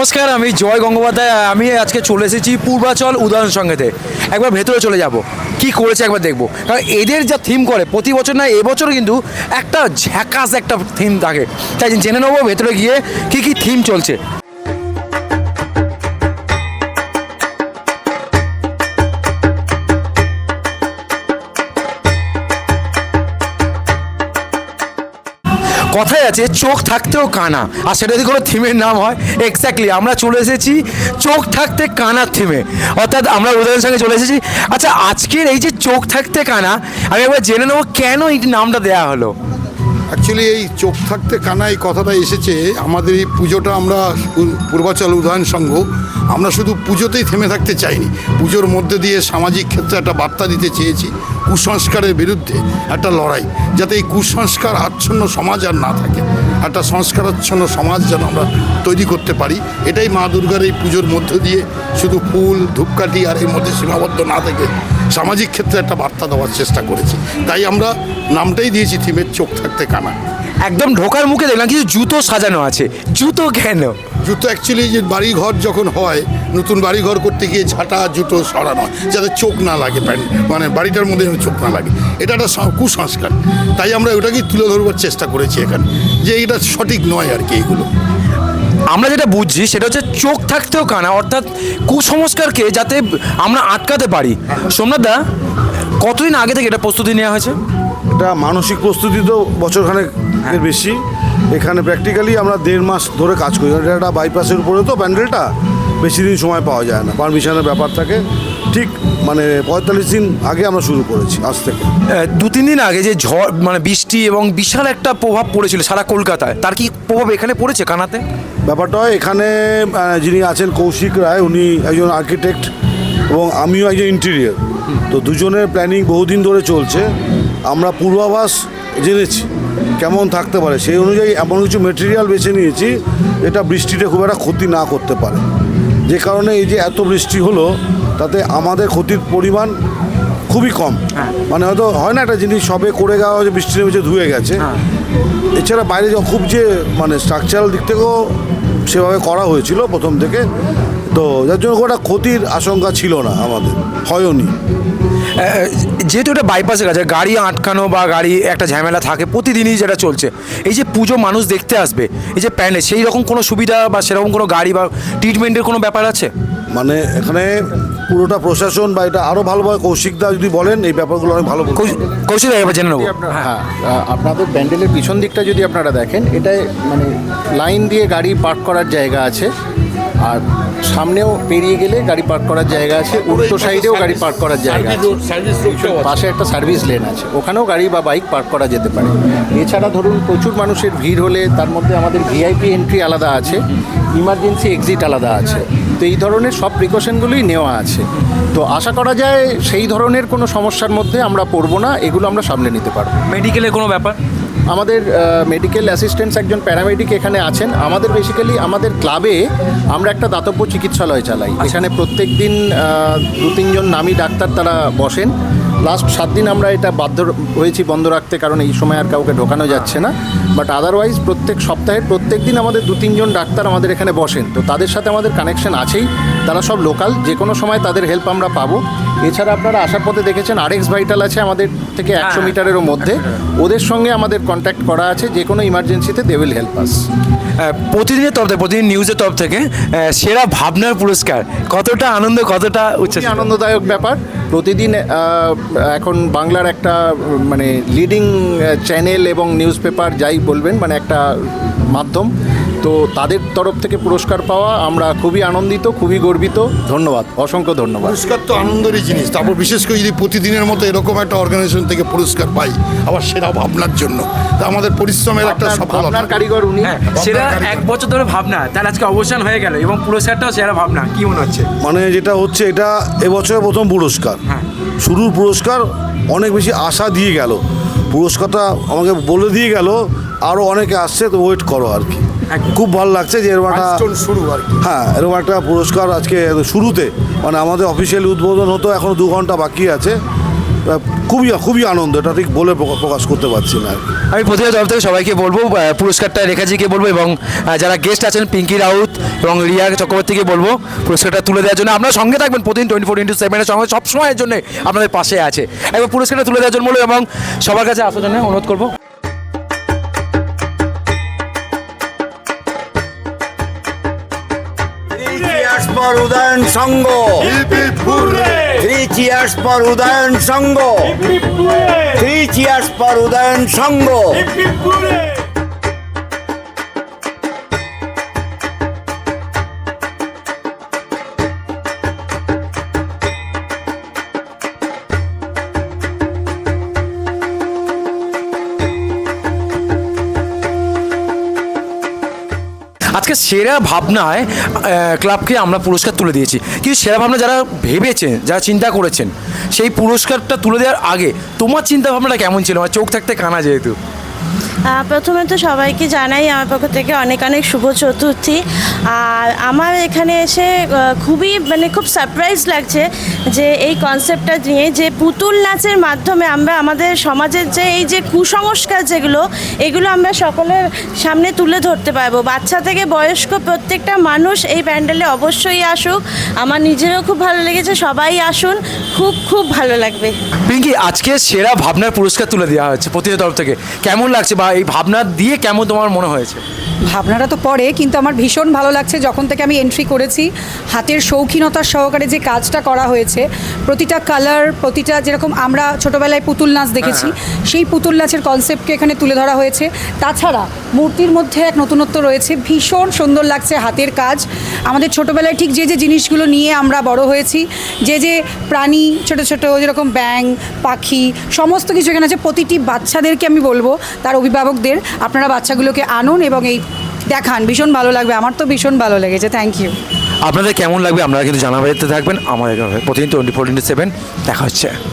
নমস্কার, আমি জয় গঙ্গোপাধ্যায় আমি আজকে চলে এসেছি পূর্বাচল উদাহরণ সঙ্গেতে একবার ভেতরে চলে যাব, কি করেছে একবার দেখব। কারণ এদের যা থিম করে, প্রতি বছর না, এবছরও কিন্তু একটা ঝ্যাকাস একটা থিম থাকে। তাই জেনে নেব ভেতরে গিয়ে কি কি থিম চলছে। কথায় আছে, চোখ থাকতেও কানা। আর সেটা যদি কোনো থিমের নাম হয় এক্স্যাক্টলি আমরা চলে এসেছি চোখ থাকতে কানার থিমে অর্থাৎ আমরা উদাহরণের সঙ্গে চলে এসেছি। আচ্ছা আজকের এই যে চোখ থাকতে কানা, আমি একবার জেনে নেব কেন এই নামটা দেওয়া হলো? অ্যাকচুয়ালি এই চোখ থাকতে কানা এই কথাটা এসেছে। আমাদের এই পুজোটা আমরা পূর্বাচল উদয়ন সংঘ, আমরা শুধু পুজোতেই থেমে থাকতে চাইনি। পুজোর মধ্যে দিয়ে সামাজিক ক্ষেত্রে একটা বার্তা দিতে চেয়েছি, কুসংস্কারের বিরুদ্ধে একটা লড়াই, যাতে এই কুসংস্কার আচ্ছন্ন সমাজ আর না থাকে। একটা সংস্কারাচ্ছন্ন সমাজ যেন আমরা তৈরি করতে পারি। এটাই মা দুর্গার এই পুজোর মধ্য দিয়ে শুধু ফুল, ধূপকাঠি আর এর মধ্যে সীমাবদ্ধ না থেকে সামাজিক ক্ষেত্রে একটা বার্তা দেওয়ার চেষ্টা করেছি। তাই আমরা নামটাই দিয়েছি থিমের চোখ থাকতে কানা। একদম ঢোকার মুখে দেখলাম কিছু জুতো সাজানো আছে। জুতো কেন? জুতো অ্যাকচুয়ালি যে বাড়ি ঘর যখন হয় নতুন বাড়ি ঘর করতে গিয়ে ঝাঁটা জুতো সরানো হয় যাতে চোখ না লাগে প্যান্ট মানে বাড়িটার মধ্যে চোখ না লাগে। এটা একটা কুসংস্কার। তাই আমরা ওটাকেই তুলে ধরবার চেষ্টা করেছি এখানে। যে এটা সঠিক নয় আর কি এইগুলো। আমরা যেটা বুঝছি সেটা হচ্ছে চোখ থাকতেও কানা, অর্থাৎ কুসংস্কারকে যাতে আমরা আটকাতে পারি। সোমনাথ দা, কতদিন আগে থেকে এটা প্রস্তুতি নেওয়া হয়েছে? এটা মানসিক প্রস্তুতি তো বছরখানেক এর বেশি। এখানে প্র্যাকটিক্যালি আমরা দেড় মাস ধরে কাজ করি। এটা একটা বাইপাসের উপরে তো প্যান্ডেলটা বেশি দিন সময় পাওয়া যায় না। পারমিশনের ব্যাপার থাকে। ঠিক মানে পঁয়তাল্লিশ দিন আগে আমরা শুরু করেছি আজ থেকে। দু তিন দিন আগে যে ঝড় মানে বৃষ্টি এবং বিশাল একটা প্রভাব পড়েছিল সারা কলকাতায় তার কি প্রভাব এখানে পড়েছে কানাতে? ব্যাপারটা হয় এখানে যিনি আছেন কৌশিক রায় উনি একজন আর্কিটেক্ট এবং আমিও একজন ইন্টেরিয়ার তো দুজনের প্ল্যানিং বহুদিন ধরে চলছে। আমরা পূর্বাভাস জেনেছি। কেমন থাকতে পারে সেই অনুযায়ী এমন কিছু মেটেরিয়াল বেছে নিয়েছি যেটা বৃষ্টিতে খুব একটা ক্ষতি না করতে পারে। যে কারণে এই যে এত বৃষ্টি হলো তাতে আমাদের ক্ষতির পরিমাণ খুবই কম। মানে হয়তো হয় না একটা জিনিস সবে করে গেওয়া হয়েছে বৃষ্টি নেমেছে ধুয়ে গেছে। এছাড়া বাইরে খুব যে মানে স্ট্রাকচারাল দিক থেকেও সেভাবে করা হয়েছিল প্রথম থেকে তো যার জন্য একটা ক্ষতির আশঙ্কা ছিল না আমাদের হয়নি। যেহেতু এটা বাইপাসের কাছে গাড়ি আটকানো বা গাড়ি একটা ঝামেলা থাকে প্রতিদিনই যেটা চলছে এই যে পুজো মানুষ দেখতে আসবে এই যে প্যান্ডেল সেই রকম কোনো সুবিধা বা সেরকম কোনো গাড়ি বা ট্রিটমেন্টের কোনো ব্যাপার আছে? মানে এখানে পুরোটা প্রশাসন বা এটা আরও ভালোভাবে কৌশিকদা যদি বলেন এই ব্যাপারগুলো অনেক ভালো বলতে কৌশ- কৌশিক এবার জেনে নেব। আপনার- হ্যাঁ আপনাদের প্যান্ডেলের পিছন দিকটা যদি আপনারা দেখেন এটায় মানে লাইন দিয়ে গাড়ি পার্ক করার জায়গা আছে। আর সামনেও পেরিয়ে গেলে গাড়ি পার্ক করার জায়গা আছে উল্টো সাইডেও গাড়ি পার্ক করার জায়গা আছে। পাশে একটা সার্ভিস লেন আছে ওখানেও গাড়ি বা বাইক পার্ক করা যেতে পারে। এছাড়া ধরুন প্রচুর মানুষের ভিড় হলে তার মধ্যে আমাদের ভিআইপি এন্ট্রি আলাদা আছে ইমার্জেন্সি এক্সিট আলাদা আছে। তো এই ধরনের সব প্রিকশনগুলোই নেওয়া আছে। তো আশা করা যায় সেই ধরনের কোনো সমস্যার মধ্যে আমরা পড়ব না এগুলো আমরা সামলে নিতে পারব। মেডিকেলের কোনো ব্যাপার? আমাদের মেডিকেল অ্যাসিস্ট্যান্টস একজন প্যারামেডিক এখানে আছেন। আমাদের বেসিক্যালি আমাদের ক্লাবে আমরা একটা দাতব্য চিকিৎসালয় চালাই। এখানে প্রত্যেক দিন দু তিনজন নামি ডাক্তার তারা বসেন। লাস্ট সাত দিন আমরা এটা বাধ্য হয়েছি বন্ধ রাখতে কারণ এই সময় আর কাউকে ঢোকানো যাচ্ছে না। বাট আদারওয়াইজ প্রত্যেক সপ্তাহে প্রত্যেক দিন আমাদের দু তিনজন ডাক্তার আমাদের এখানে বসেন। তো তাদের সাথে আমাদের কানেকশন আছেই। তারা সব লোকাল যে কোনো সময় তাদের হেল্প আমরা পাবো। এছাড়া আপনারা আসার পথে দেখেছেন আরএক্স ভাইটাল আছে আমাদের থেকে একশো হ্যাঁ। মিটারেরও মধ্যে। ওদের সঙ্গে আমাদের কন্ট্যাক্ট করা আছে যে কোনো ইমার্জেন্সিতে দে উইল হেল্প আস প্রতিদিনের তরফ থেকে, প্রতিদিন নিউজের তরফ থেকে সেরা ভাবনার পুরস্কার। কতটা আনন্দ, কতটা উচ্চ আনন্দদায়ক ব্যাপার। প্রতিদিন এখন বাংলার একটা মানে লিডিং চ্যানেল এবং নিউজ পেপার যাই বলবেন মানে একটা মাধ্যম। তো তাদের তরফ থেকে পুরস্কার পাওয়া আমরা খুবই আনন্দিত খুবই গর্বিত। ধন্যবাদ অসংখ্য ধন্যবাদ। পুরস্কার তো আনন্দেরই জিনিস। তারপর বিশেষ করে যদি প্রতিদিনের মতো এরকম একটা অর্গানাইজেশন থেকে পুরস্কার পাই আবার সেটা ভাবনার জন্য। তা আমাদের পরিশ্রমের একটা আপনার কারিগর উনি। হ্যাঁ সেরা এক বছর ধরে ভাবনা তার আজকে অবসান হয়ে গেল এবং পুরস্কারটাও সেরা ভাবনা কি মনে হচ্ছে? মানে যেটা হচ্ছে এটা এবছরের প্রথম পুরস্কার। হ্যাঁ। শুরুর পুরস্কার অনেক বেশি আশা দিয়ে গেল। পুরস্কারটা আমাকে বলে দিয়ে গেল আরও অনেকে আসছে তো ওয়েট করো আর কি। খুব ভালো লাগছে যে এরকম একটা শুরু আর হ্যাঁ এরকম একটা পুরস্কার আজকে শুরুতে। মানে আমাদের অফিসিয়ালি উদ্বোধন হতো এখনও দু ঘণ্টা বাকি আছে। খুবই খুবই আনন্দ এটা ঠিক বলে প্রকা- প্রকাশ করতে পারছি না। আমি প্রতিটা তরফ থেকে সবাইকে বলব পুরস্কারটা রেখাজিকে বলব এবং যারা গেস্ট আছেন পিঙ্কি রাউত এবং রিয়া চক্রবর্তীকে বলব পুরস্কারটা তুলে দেওয়ার জন্য। আপনারা সঙ্গে থাকবেন প্রতিদিন টোয়েন্টি ফোর ইন্টু সেভেনের সঙ্গে সবসময়ের জন্য আপনাদের পাশে আছে। একবার পুরস্কারটা তুলে দেওয়ার জন্য বলব এবং সবার কাছে আসার জন্য অনুরোধ করব। For Udayan Sangha three cheers for Udayan Sangha three cheers for Udayan Sangha আজকে সেরা ভাবনায় ক্লাবকে আমরা পুরস্কার তুলে দিয়েছি। কিন্তু সেরা ভাবনা যারা ভেবেছেন, যারা চিন্তা করেছেন, সেই পুরস্কারটা তুলে দেওয়ার আগে তোমার চিন্তা ভাবনাটা কেমন ছিল? আমার চোখ থাকতে কানা যেহেতু। প্রথমে তো সবাইকে জানাই, আমার পক্ষ থেকে অনেক অনেক শুভ চতুর্থী। আর আমার এখানে এসে খুবই মানে খুব সারপ্রাইজ লাগছে যে এই কনসেপ্টটা নিয়ে, যে পুতুল নাচের মাধ্যমে আমরা আমাদের সমাজের যে এই যে কুসংস্কার যেগুলো, এগুলো আমরা সকলের সামনে তুলে ধরতে পারব। বাচ্চা থেকে বয়স্ক প্রত্যেকটা মানুষ এই প্যান্ডেলে অবশ্যই আসুক। আমার নিজেরও খুব ভালো লেগেছে, সবাই আসুন, খুব খুব ভালো লাগবে। পিঙ্কি, আজকে সেরা ভাবনার পুরস্কার তুলে দেওয়া হয়েছে প্রতিটা তরফ থেকে। কেমন লাগছে বা এই ভাবনা দিয়ে কেমন তোমার মনে হয়েছে? ভাবনাটা তো পরে কিন্তু আমার ভীষণ ভালো লাগছে যখন থেকে আমি এন্ট্রি করেছি। হাতের শৌখিনতার সহকারে যে কাজটা করা হয়েছে প্রতিটা কালার প্রতিটা যেরকম আমরা ছোটোবেলায় পুতুল নাচ দেখেছি সেই পুতুল নাচের কনসেপ্টকে এখানে তুলে ধরা হয়েছে। তাছাড়া মূর্তির মধ্যে এক নতুনত্ব রয়েছে ভীষণ সুন্দর লাগছে হাতের কাজ। আমাদের ছোটোবেলায় ঠিক যে যে জিনিসগুলো নিয়ে আমরা বড় হয়েছি যে যে প্রাণী ছোট ছোট যেরকম ব্যাং পাখি সমস্ত কিছু এখানে আছে। প্রতিটি বাচ্চাদেরকে আমি বলব তার অভিভাবকদের আপনারা বাচ্চাগুলোকে আনুন এবং এই দেখান, ভীষণ ভালো লাগবে, আমার তো ভীষণ ভালো লেগেছে থ্যাংক ইউ আপনাদের কেমন লাগবে, আপনারা কিন্তু জানাতে থাকবেন, আমাদের প্রতিদিন টোয়েন্টি ফোর ইন্টু সেভেন দেখা হচ্ছে।